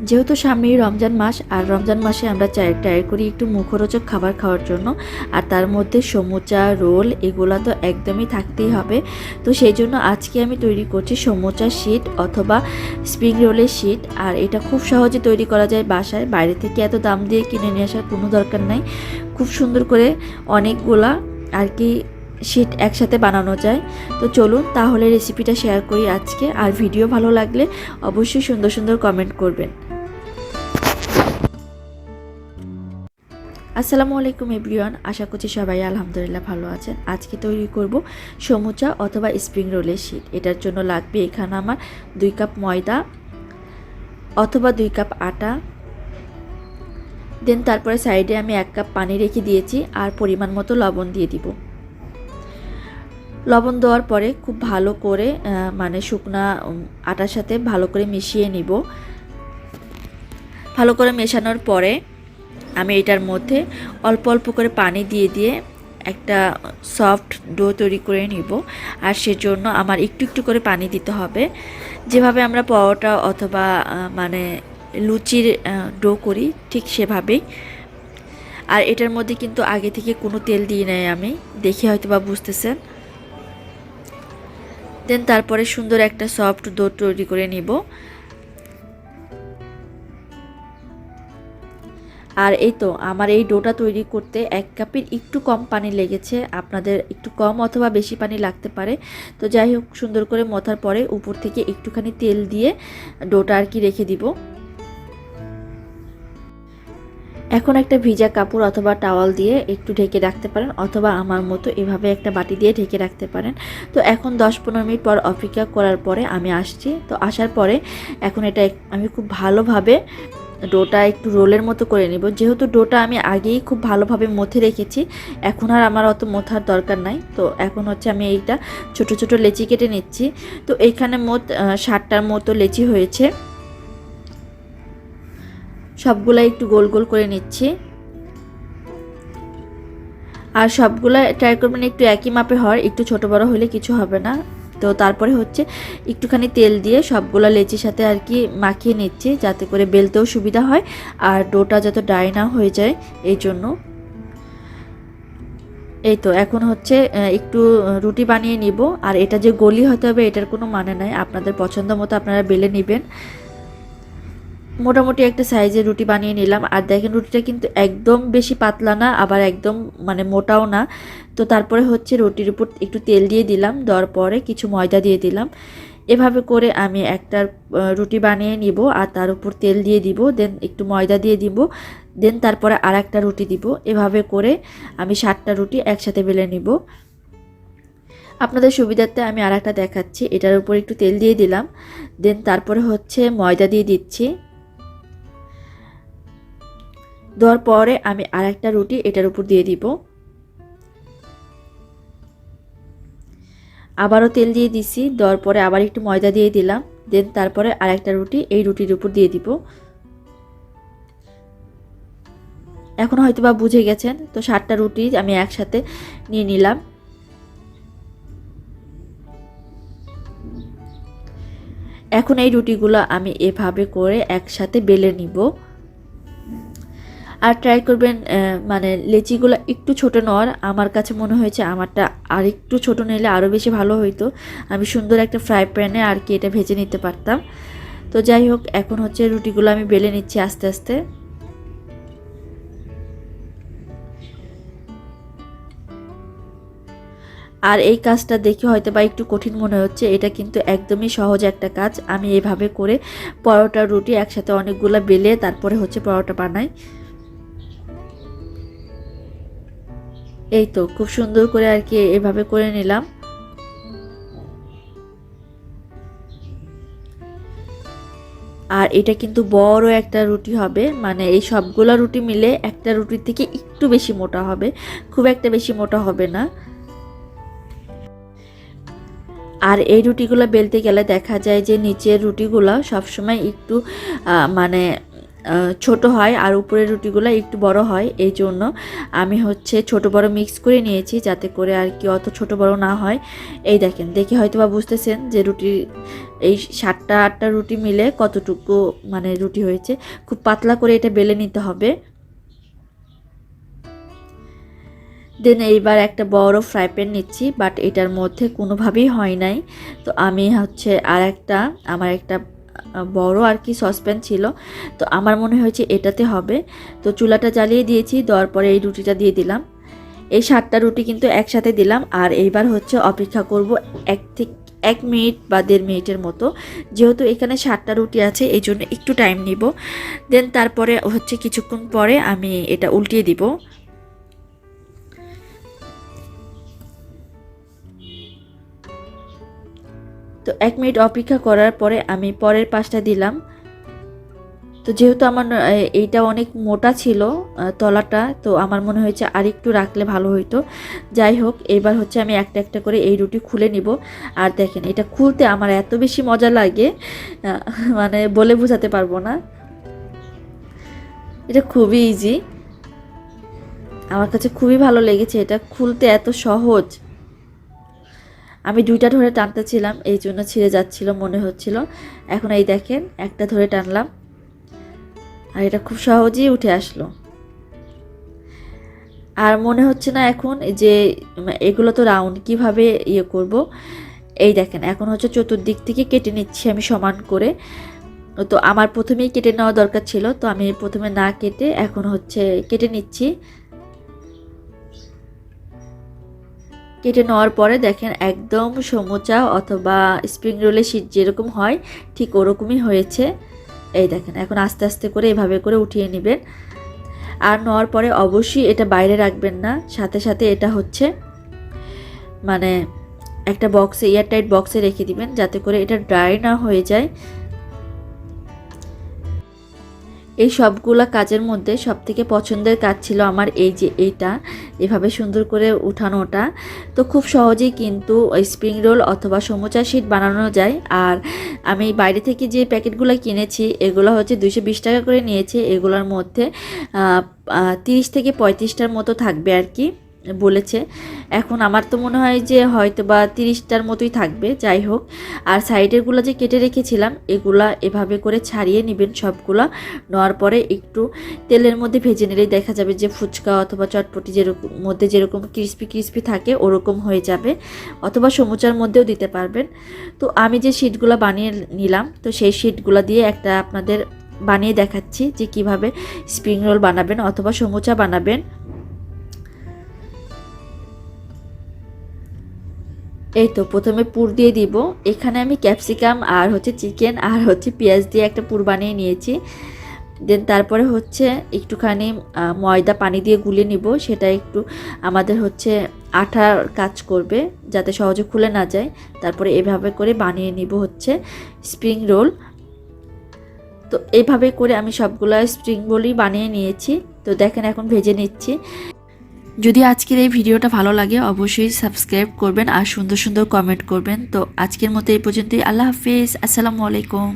যেহেতু সামনেই রমজান মাস, আর রমজান মাসে আমরা চাই, ট্রাই করি একটু মুখরোচক খাবার খাওয়ার জন্য। আর তার মধ্যে সমুচা, রোল, এগুলো তো একদমই থাকতেই হবে। তো সেই জন্য আজকে আমি তৈরি করছি সমুচা শিট অথবা স্প্রিং রোলের শিট আর এটা খুব সহজে তৈরি করা যায় বাসায়। বাইরে থেকে এত দাম দিয়ে কিনে নিয়ে আসার কোনো দরকার নাই। খুব সুন্দর করে অনেকগুলা আর কি শিট একসাথে বানানো যায়। তো চলুন তাহলে রেসিপিটা শেয়ার করি আজকে। আর ভিডিও ভালো লাগলে অবশ্যই সুন্দর সুন্দর কমেন্ট করবেন। আসসালামু আলাইকুম এভরিওয়ান, আশা করছি সবাই আলহামদুলিল্লাহ ভালো আছেন। আজকে তৈরি করব সমুচা অথবা স্প্রিং রোলের শিট। এটার জন্য লাগবে এখানে আমার দুই কাপ ময়দা অথবা দুই কাপ আটা। দেন তারপরে সাইডে আমি এক কাপ পানি রেখে দিয়েছি আর পরিমাণ মতো লবণ দিয়ে দিব। লবণ দেওয়ার পরে খুব ভালো করে মানে শুকনা আটার সাথে ভালো করে মিশিয়ে নিব। ভালো করে মেশানোর পরে আমি এটার মধ্যে অল্প অল্প করে পানি দিয়ে দিয়ে একটা সফট ডো তৈরি করে নিব। আর সেজন্য আমার একটু একটু করে পানি দিতে হবে। যেভাবে আমরা পরোটা অথবা মানে লুচির ডো করি ঠিক সেভাবেই। আর এটার মধ্যে কিন্তু আগে থেকে কোনো তেল দিয়ে নেয় আমি। দেখে হয়তো বা বুঝতেছেন। দেন তারপরে সুন্দর একটা সফট ডো তৈরি করে নিব। আর এই তো, আমার এই ডোটা তৈরি করতে এক কাপের একটু কম পানি লেগেছে, আপনাদের একটু কম অথবা বেশি পানি লাগতে পারে। তো যাই হোক, সুন্দর করে মথার পরে উপর থেকে একটুখানি তেল দিয়ে ডোটা আর কি রেখে দিব। এখন একটা ভিজা কাপড় অথবা টাওয়াল দিয়ে একটু ঢেকে রাখতে পারেন, অথবা আমার মতো এভাবে একটা বাটি দিয়ে ঢেকে রাখতে পারেন। তো এখন দশ পনেরো মিনিট পর অপেক্ষা করার পরে আমি আসছি। তো আসার পরে এখন এটা আমি খুব ভালোভাবে ডোটা একটু রোলের মতো করে নিব। যেহেতু ডোটা আমি আগেই খুব ভালোভাবে মথে রেখেছি, এখন আর আমার অত মথার দরকার নাই। তো এখন হচ্ছে আমি এইটা ছোট ছোট লেচি কেটে নিচ্ছি। তো এইখানে মোট ষাটটার মতো লেচি হয়েছে। সবগুলা একটু গোল গোল করে নিচ্ছি। আর সবগুলা ট্রাই করবেন একটু একই মাপে হওয়ার, একটু ছোট বড় হলে কিছু হবে না। তো তারপরে হচ্ছে একটুখানি তেল দিয়ে সবগুলো লেচির সাথে আর কি মাখিয়ে নিচ্ছি, যাতে করে বেলতেও সুবিধা হয় আর ডোটা যত ড্রাই না হয়ে যায়, এই জন্য। এই তো, এখন হচ্ছে একটু রুটি বানিয়ে নিব। আর এটা যে গলি হতে হবে, এটার কোনো মানে নাই। আপনাদের পছন্দ মতো আপনারা বেলে নেবেন। মোটামুটি একটা সাইজের রুটি বানিয়ে নিলাম। আর দেখেন, রুটিটা কিন্তু একদম বেশি পাতলা না, আবার একদম মানে মোটাও না। তো তারপরে হচ্ছে রুটির উপর একটু তেল দিয়ে দিলাম, দেওয়ার পরে কিছু ময়দা দিয়ে দিলাম। এভাবে করে আমি একটা রুটি বানিয়ে নিব আর তার উপর তেল দিয়ে দিব, দেন একটু ময়দা দিয়ে দিব, দেন তারপরে আর একটা রুটি দিব। এভাবে করে আমি সাতটা রুটি একসাথে বেলে নিব। আপনাদের সুবিধার্থে আমি আর একটা দেখাচ্ছি। এটার উপর একটু তেল দিয়ে দিলাম, দেন তারপরে হচ্ছে ময়দা দিয়ে দিচ্ছি। দেওয়ার পরে আমি আর একটা রুটি এটার উপর দিয়ে দিব। আবারও তেল দিয়ে দিছি দেওয়ার পরে আবার একটু ময়দা দিয়ে দিলাম, দেন তারপরে আর একটা রুটি এই রুটির উপর দিয়ে দিব। এখন হয়তো বা বুঝে গেছেন, তো সাতটা রুটি আমি একসাথে নিয়ে নিলাম। এখন এই রুটিগুলো আমি এভাবে করে একসাথে বেলে নিব। আর ট্রাই করবেন মানে লেচিগুলো একটু ছোট নেওয়ার। আমার কাছে মনে হয়েছে আমারটা আর একটু ছোট নিলে আরও বেশি ভালো হইতো। আমি সুন্দর একটা ফ্রাই প্যানে আর কি এটা ভেজে নিতে পারতাম। তো যাই হোক, এখন হচ্ছে রুটিগুলো আমি বেলে নিচ্ছি আস্তে আস্তে। আর এই কাজটা দেখে হয়তো বা একটু কঠিন মনে হচ্ছে। এটা কিন্তু একদমই সহজ একটা কাজ। আমি এভাবে করে পরোটা রুটি একসাথে অনেকগুলো বেলে তারপরে হচ্ছে পরোটা বানাই। এই তো, খুব সুন্দর করে আর কি এভাবে করে নিলাম। আর এটা কিন্তু বড় একটা রুটি হবে মানে এই সবগুলা রুটি মিলে একটা রুটির থেকে একটু বেশি মোটা হবে, খুব একটা বেশি মোটা হবে না। আর এই রুটিগুলো বেলতে গেলে দেখা যায় যে নিচের রুটিগুলো সবসময় একটু মানে ছোট হয় আর উপরের রুটিগুলো একটু বড় হয়, এই জন্য আমি হচ্ছে ছোট বড় মিক্স করে নিয়েছি যাতে করে আর কি অত ছোট বড় না হয়। এই দেখেন, দেখে হয়তো বা বুঝতেছেন যে রুটি, এই সাতটা, আটটা রুটি মিলে কতটুকু মানে রুটি হয়েছে। খুব পাতলা করে এটা বেলে নিতে হবে। দেন এইবার একটা বড় ফ্রাই প্যান নিচ্ছি বাট এটার মধ্যে কোনোভাবেই হয় নাই। তো আমি হচ্ছে আর একটা আমার একটা বড় আর কি সসপ্যান ছিল। তো আমার মনে হয়েছে এটাতে হবে। তো চুলাটা জ্বালিয়ে দিয়েছি, দেওয়ার পরে এই রুটিটা দিয়ে দিলাম। এই সাতটা রুটি কিন্তু একসাথে দিলাম। আর এইবার হচ্ছে অপেক্ষা করব এক থেকে, এক মিনিট বা দেড় মিনিটের মতো। যেহেতু এখানে সাতটা রুটি আছে, এই জন্য একটু টাইম নিব। দেন তারপরে হচ্ছে কিছুক্ষণ পরে আমি এটা উল্টিয়ে দিব। তো এক মিনিট অপেক্ষা করার পরে আমি পরের পাশটা দিলাম। তো যেহেতু আমার এইটা অনেক মোটা ছিল তলাটা, তো আমার মনে হয়েছে আর একটু রাখলে ভালো হইতো। যাই হোক, এবার হচ্ছে আমি একটা একটা করে এই রুটি খুলে নিব। আর দেখেন, এটা খুলতে আমার এত বেশি মজা লাগে মানে বলে বোঝাতে পারব না। এটা খুবই ইজি আমার কাছে খুবই ভালো লেগেছে, এটা খুলতে এত সহজ। আমি দুইটা ধরে টানতেছিলাম, এই জন্য ছিঁড়ে যাচ্ছিল, মনে হচ্ছিল। এখন এই দেখেন, একটা ধরে টানলাম। আর এটা খুব সহজেই উঠে আসলো। আর মনে হচ্ছে না এখন যে, এগুলো তো রাউন্ড কীভাবে ইয়ে করব? এই দেখেন, এখন হচ্ছে চতুর্দিক থেকে কেটে নিচ্ছি আমি সমান করে। তো আমার প্রথমেই কেটে নেওয়া দরকার ছিল, তো আমি প্রথমে না কেটে এখন হচ্ছে কেটে নিচ্ছি। কেটে নেওয়ার পরে দেখেন একদম সমোচা অথবা স্প্রিং রোলের শীত যেরকম হয়, ঠিক ওরকমই হয়েছে। এই দেখেন, এখন আস্তে আস্তে করে এভাবে করে উঠিয়ে নেবেন। আর নেওয়ার পরে অবশ্যই এটা বাইরে রাখবেন না, সাথে সাথে এটা হচ্ছে মানে একটা বক্সে এয়ারটাইট বক্সে রেখে দিবেন, যাতে করে এটা ড্রাই না হয়ে যায়। এই সবগুলা কাজের মধ্যে সবথেকে পছন্দের কাজ ছিল আমার এই যে এইটা, এভাবে সুন্দর করে উঠানোটা। তো খুব সহজেই কিন্তু স্প্রিং রোল অথবা সমুচা শিট বানানো যায়। আর আমি বাইরে থেকে যে প্যাকেটগুলো কিনেছি, এগুলো হচ্ছে দুশো বিশ টাকা করে নিয়েছি। এগুলোর মধ্যে তিরিশ থেকে পঁয়ত্রিশটার মতো থাকবে আর কি, বলেছে। এখন আমার তো মনে হয় যে হয়তো বা তিরিশটার মতোই থাকবে, যাই হোক। আর সাইডেরগুলো যে কেটে রেখেছিলাম, এগুলা এভাবে করে ছাড়িয়ে নেবেন সবগুলা। নেওয়ার পরে একটু তেলের মধ্যে ভেজে নিলেই দেখা যাবে যে ফুচকা অথবা চটপটি যেরকম, মধ্যে যেরকম ক্রিস্পি ক্রিস্পি থাকে, ওরকম হয়ে যাবে। অথবা সমুচার মধ্যেও দিতে পারবেন। তো আমি যে শিটগুলো বানিয়ে নিলাম, তো সেই শিটগুলো দিয়ে একটা আপনাদের বানিয়ে দেখাচ্ছি যে কীভাবে স্প্রিং রোল বানাবেন অথবা সমুচা বানাবেন। এই তো, প্রথমে পুর দিয়ে দিব। এখানে আমি ক্যাপসিকাম আর হচ্ছে চিকেন আর হচ্ছে পেঁয়াজ দিয়ে একটা পুর বানিয়ে নিয়েছি। দেন তারপরে হচ্ছে একটুখানি ময়দা পানি দিয়ে গুলে নিব। সেটা একটু আমাদের হচ্ছে আঠার কাজ করবে, যাতে সহজে খুলে না যায়। তারপরে এভাবে করে বানিয়ে নিব হচ্ছে স্প্রিং রোল। তো এইভাবে করে আমি সবগুলো স্প্রিং রোলই বানিয়ে নিয়েছি। তো দেখেন এখন ভেজে নিচ্ছি। যদি আজকের এই ভিডিওটা ভালো লাগে, অবশ্যই সাবস্ক্রাইব করবেন আর সুন্দর সুন্দর কমেন্ট করবেন। তো আজকের মতো এই পর্যন্তই। আল্লাহ হাফিজ। আসসালামু আলাইকুম।